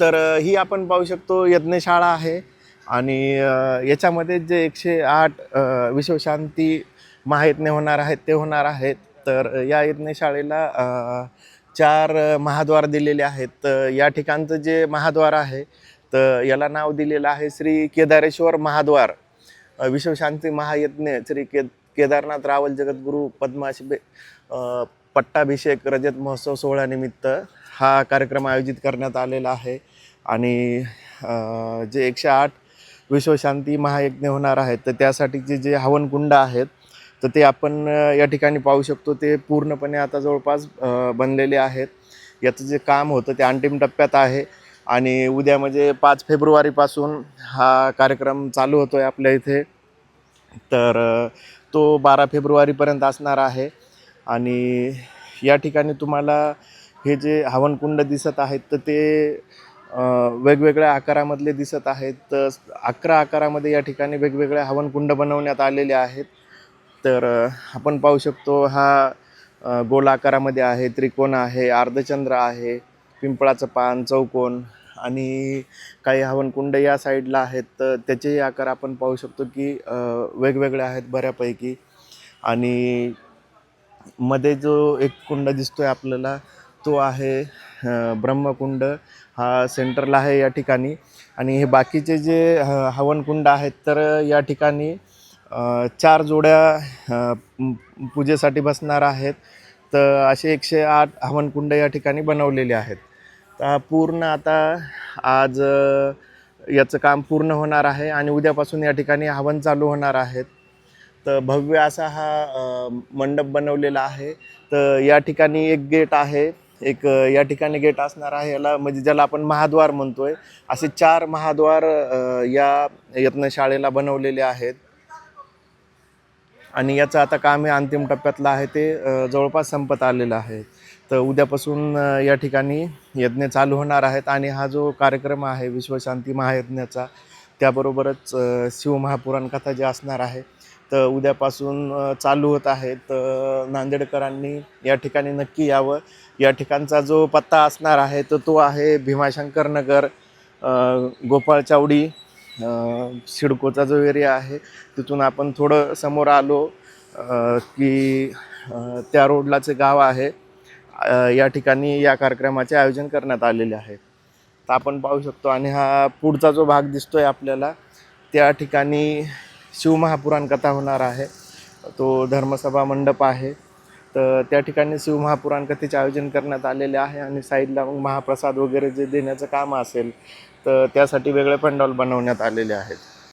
तर ही आपण पाहू शकतो यज्ञशाळा आहे आणि याच्यामध्ये जे एकशे आठ विश्वशांती महायज्ञ होणार आहेत ते होणार आहेत. तर या यज्ञशाळेला चार महाद्वार दिलेले आहेत. तर या ठिकाणचं जे महाद्वार आहे तर याला नाव दिलेलं आहे श्री केदारेश्वर महाद्वार. विश्वशांती महायज्ञ श्री के केदारनाथ रावल जगद्गुरू पद्माशिबे पट्टाभिषेक रजत महोत्सव सोहळ्यानिमित्त हा कार्यक्रम आयोजित करण्यात आलेला आहे. आणि जे एकशे आठ विश्वशांती महायज्ञ होणार आहेत तर त्यासाठीचे जे हवनकुंड आहेत तर ते आपण या ठिकाणी पाहू शकतो. ते पूर्णपणे आता जवळपास बनलेले आहेत. याचं जे काम होतं ते अंतिम टप्प्यात आहे. आणि उद्या म्हणजे पाच फेब्रुवारीपासून हा कार्यक्रम चालू होतो आहे आपल्या इथे. तर तो बारा फेब्रुवारीपर्यंत असणार आहे. आणि या ठिकाणी तुम्हाला हे जे हवनकुंड दिसत आहेत तर ते वेगवेगळ्या आकारामधले दिसत आहेत. तर अकरा आकारामध्ये या ठिकाणी वेगवेगळे हवनकुंड बनवण्यात आलेले आहेत. तर आपण पाहू शकतो हा गोल आकारामध्ये आहे त्रिकोण आहे अर्धचंद्र आहे पिंपळाचं पान चौकोन आणि काही हवनकुंड या साईडला आहेत. तर त्याचेही आकार आपण पाहू शकतो की वेगवेगळे आहेत बऱ्यापैकी. आणि मध्ये जो एक कुंड दिसतोय आपल्याला तो आहे ब्रह्मकुंड. हा सेंटरला आहे या ठिकाणी. आणि हे बाकीचे जे ह हवनकुंड आहेत तर या ठिकाणी चार जोड्या पूजेसाठी बसणार आहेत. तर असे एकशे आठ हवनकुंड या ठिकाणी बनवलेले आहेत. तर पूर्ण आता आज याचं काम पूर्ण होणार आहे आणि उद्यापासून या ठिकाणी हवन चालू होणार आहेत. तर भव्य असा हा मंडप बनवलेला आहे. तर या ठिकाणी एक गेट आहे. एक या ठिकाणी गेट असणार आहे. याला म्हणजे ज्याला आपण महाद्वार म्हणतोय असे चार महाद्वार या यत्नशाळेला बनवलेले आहेत. आणि याचं आता काम हे अंतिम टप्प्यातलं आहे ते जवळपास संपत आलेलं आहे. तर उद्यापासून या ठिकाणी यज्ञ चालू होणार आहेत आणि हा जो कार्यक्रम आहे विश्वशांती महायज्ञाचा त्याबरोबरच शिवमहापुराण कथा जी असणार आहे तर उद्यापासून चालू होत आहेत नांदेडकरांनी या ठिकाणी नक्की यावं. या ठिकाणचा जो पत्ता असणार आहे तर तो आहे भीमाशंकर नगर गोपाळ चावडी सिडकोचा जो एरिया आहे. तिथून आपण थोडं समोर आलो की त्या रोडलाचे गाव आहे. या ठिकाणी या कार्यक्रमाचे आयोजन करण्यात आलेले आहे. तर आपण पाहू शकतो आणि हा पुढचा जो भाग दिसतोय आपल्याला त्या ठिकाणी शिवमहापुराण कथा होणार आहे. तो धर्मसभा मंडप आहे. तर त्या ठिकाणी शिवमहापुराण कथेचे आयोजन करण्यात आलेले आहे आणि साईडला मग महाप्रसाद वगैरे जे देण्याचं काम असेल तर त्यासाठी वेगळे पंडॉल बनवण्यात आलेले आहेत.